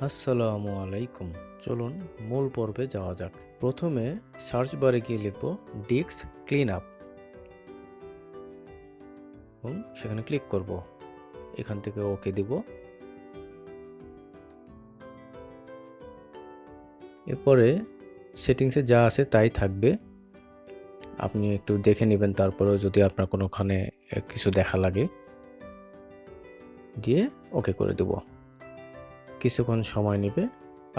আসসালামু আলাইকুম। চলুন মূল পর্বে যাওয়া যাক। প্রথমে সার্চ বারে গিয়ে লিখব ডিস্ক ক্লিন আপ এবং সেখানে ক্লিক করব। এখান থেকে ওকে দিব। এরপরে সেটিংসে যা আছে তাই থাকবে। আপনি একটু দেখে নেবেন, তারপরেও যদি আপনার কোনোখানে কিছু দেখা লাগে। দিয়ে ওকে করে দেব। কিছুক্ষণ সময় নেবে,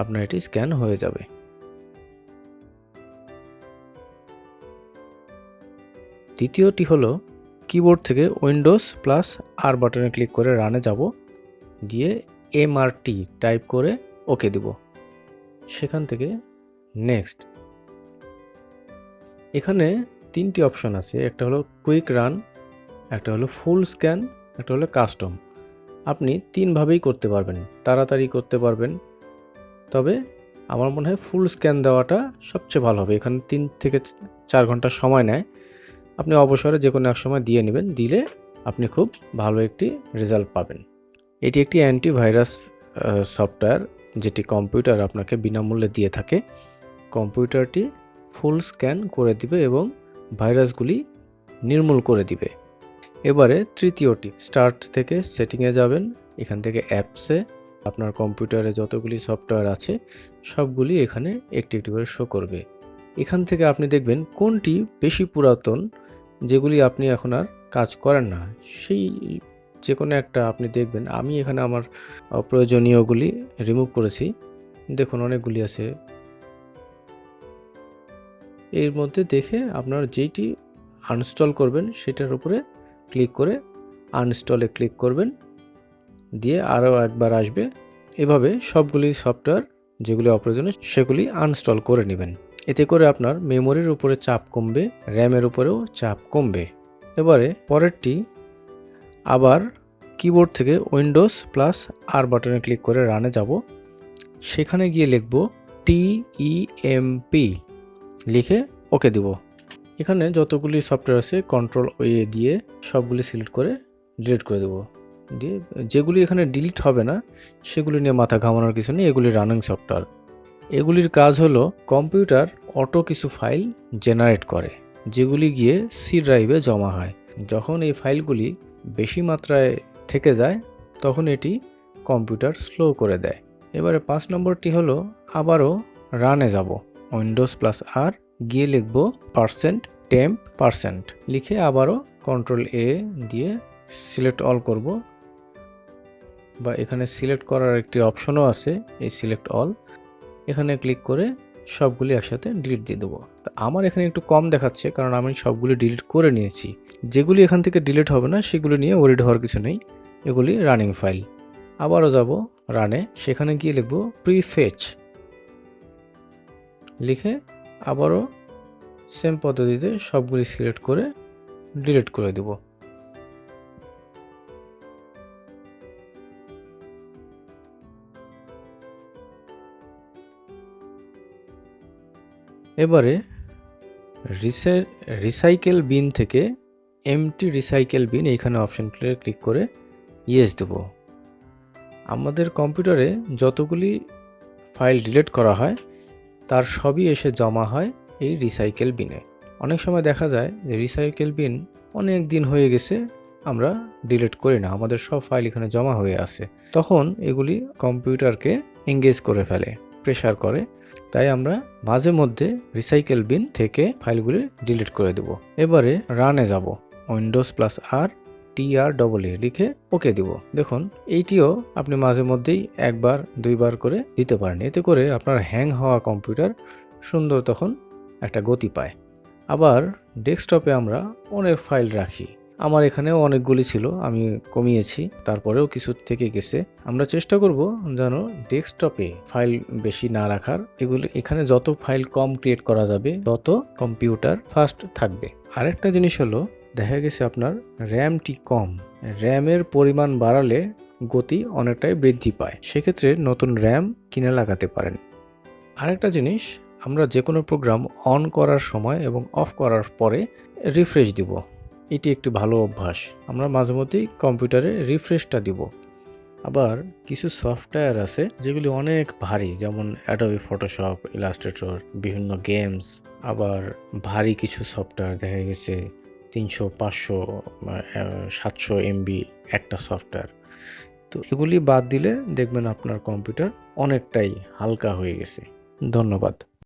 আপনার এটি স্ক্যান হয়ে যাবে। দ্বিতীয়টি হলো কিবোর্ড থেকে উইন্ডোজ প্লাস আর বাটনে ক্লিক করে রানে যাব, দিয়ে এমআরটি টাইপ করে ওকে দিব। সেখান থেকে নেক্সট এখানে তিনটি অপশন আছে, একটা হলো কুইক রান একটা হলো ফুল স্ক্যান একটা হলো কাস্টম আপনি তিনভাবেই করতে পারবেন, তাড়াতাড়ি করতে পারবেন। তবে আমার মনে হয় ফুল স্ক্যান দেওয়াটা সবচেয়ে ভালো হবে। এখানে তিন থেকে চার ঘণ্টা সময় নেয়। আপনি অবসরে যে কোনো এক সময় দিয়ে নেবেন, দিলে আপনি খুব ভালো একটি রেজাল্ট পাবেন। এটি একটি অ্যান্টিভাইরাস সফটওয়্যার যেটি কম্পিউটার আপনাকে বিনামূল্যে দিয়ে থাকে। কম্পিউটারটি ফুল স্ক্যান করে দিবে এবং ভাইরাসগুলি নির্মূল করে দিবে। এবারে তৃতীয়টি স্টার্ট থেকে সেটিংয়ে যাবেন। এখান থেকে অ্যাপসে আপনার কম্পিউটারে যতগুলি সফটওয়্যার আছে, সবগুলি এখানে একটি একটি করে শো করবে। এখান থেকে আপনি দেখবেন কোনটি বেশি পুরাতন, যেগুলি আপনি এখন আর কাজ করেন না। সেই যে কোনো একটা আপনি দেখবেন, আমি এখানে আমার অপ্রয়োজনীয়গুলি রিমুভ করেছি। দেখুন অনেকগুলি আছে। এর মধ্যে দেখে আপনার যেইটি আনস্টল করবেন, সেটার উপরে ক্লিক করে আনস্টলে ক্লিক করবেন। দিয়ে আরও একবার আসবে। এভাবে সবগুলি সফটওয়্যার যেগুলি অপ্রয়োজনীয় সেগুলি আনস্টল করে নেবেন। এতে করে আপনার মেমোরির উপরে চাপ কমবে র্যামের উপরেও চাপ কমবে। এবারে পরেরটি আবার কিবোর্ড থেকে উইন্ডোজ প্লাস আর বাটনে ক্লিক করে রানে যাব। সেখানে গিয়ে লিখব টিইএমপি লিখে ওকে দিব। এখানে যতগুলি সফটওয়্যার আছে কন্ট্রোল ওয়ে দিয়ে সবগুলি সিলেক্ট করে ডিলিট করে দেবো। দিয়ে যেগুলি এখানে ডিলিট হবে না, সেগুলি নিয়ে মাথা ঘামানোর কিছু নেই, এগুলি রানিং সফটওয়্যার এগুলির কাজ হলো কম্পিউটার অটো কিছু ফাইল জেনারেট করে, যেগুলি গিয়ে সি ড্রাইভে জমা হয়। যখন এই ফাইলগুলি বেশি মাত্রায় থেকে যায়, তখন এটি কম্পিউটার স্লো করে দেয়। এবারে পাঁচ নম্বরটি হলো, আবারও রানে যাব উইন্ডোজ প্লাস আর গিয়ে লিখব পার্সেন্ট টেম্প পার্সেন্ট লিখে আবারও কন্ট্রোল এ দিয়ে সিলেক্ট অল করব। বা এখানে সিলেক্ট করার একটি অপশনও আছে, এই সিলেক্ট অল এখানে ক্লিক করে সবগুলি একসাথে ডিলিট দিয়ে দেবো। তো আমার এখানে একটু কম দেখাচ্ছে, কারণ আমি সবগুলি ডিলিট করে নিয়েছি। যেগুলি এখান থেকে ডিলিট হবে না, সেগুলি নিয়ে ওরিড হওয়ার কিছু নেই। এগুলি রানিং ফাইল আবারও যাব রানে সেখানে গিয়ে লিখব প্রিফেচ লিখে আবারও সেম পদ্ধতিতে সবগুলি সিলেক্ট করে ডিলিট করে দেব। এবারে রিসাইকেল বিন থেকে এমটি রিসাইকেল বিন এইখানে অপশনটিতে ক্লিক করে ইয়েস দেব। আমাদের কম্পিউটারে যতগুলি ফাইল ডিলিট করা হয় তার সবই এসে জমা হয় এই রিসাইকেল বিনে অনেক সময় দেখা যায় যে রিসাইকেল বিন অনেক দিন হয়ে গেছে, আমরা ডিলিট করি না, আমাদের সব ফাইল এখানে জমা হয়ে আছে। তখন এগুলি কম্পিউটারকে এঙ্গেজ করে ফেলে প্রেশার করে। তাই আমরা মাঝে মধ্যে রিসাইকেল বিন থেকে ফাইলগুলি ডিলিট করে দেব। এবারে রানে যাব Windows plus R T R double A লিখে ওকে দিব। দেখুন, এইটিও আপনি মাঝে মধ্যেই একবার, দুইবার করে দিতে পারেন। এতে করে আপনার হ্যাং হওয়া কম্পিউটার সুন্দর তখন একটা গতি পায়। আবার ডেস্কটপে আমরা অনেক ফাইল রাখি। আমার এখানেও অনেকগুলি ছিল, আমি কমিয়েছি। তারপরেও কিছু থেকে গেছে। আমরা চেষ্টা করব যেন ডেস্কটপে ফাইল বেশি না রাখার। এগুলি, এখানে যত ফাইল কম ক্রিয়েট করা যাবে, তত কম্পিউটার ফাস্ট থাকবে। আরেকটা জিনিস হলো দেখা গেছে আপনার র্যামটি কম। র্যামের পরিমাণ বাড়ালে গতি অনেকটাই বৃদ্ধি পায়। সেক্ষেত্রে নতুন র্যাম কিনে লাগাতে পারেন। আরেকটা জিনিস, আমরা যে কোনো প্রোগ্রাম অন করার সময় এবং অফ করার পরে রিফ্রেশ দিব। এটি একটি ভালো অভ্যাস। আমরা মাঝে মধ্যেই কম্পিউটারে রিফ্রেশটা দিব। আবার কিছু সফটওয়্যার আছে যেগুলি অনেক ভারী, যেমন অ্যাডোবি ফটোশপ ইলাস্ট্রেটর বিভিন্ন গেমস আবার ভারী কিছু সফটওয়্যার দেখা গেছে তিনশো, পাঁচশো সাতশো এমবি একটা সফটওয়্যার। তো এগুলি বাদ দিলে দেখবেন আপনার কম্পিউটার অনেকটাই হালকা হয়ে গেছে। ধন্যবাদ।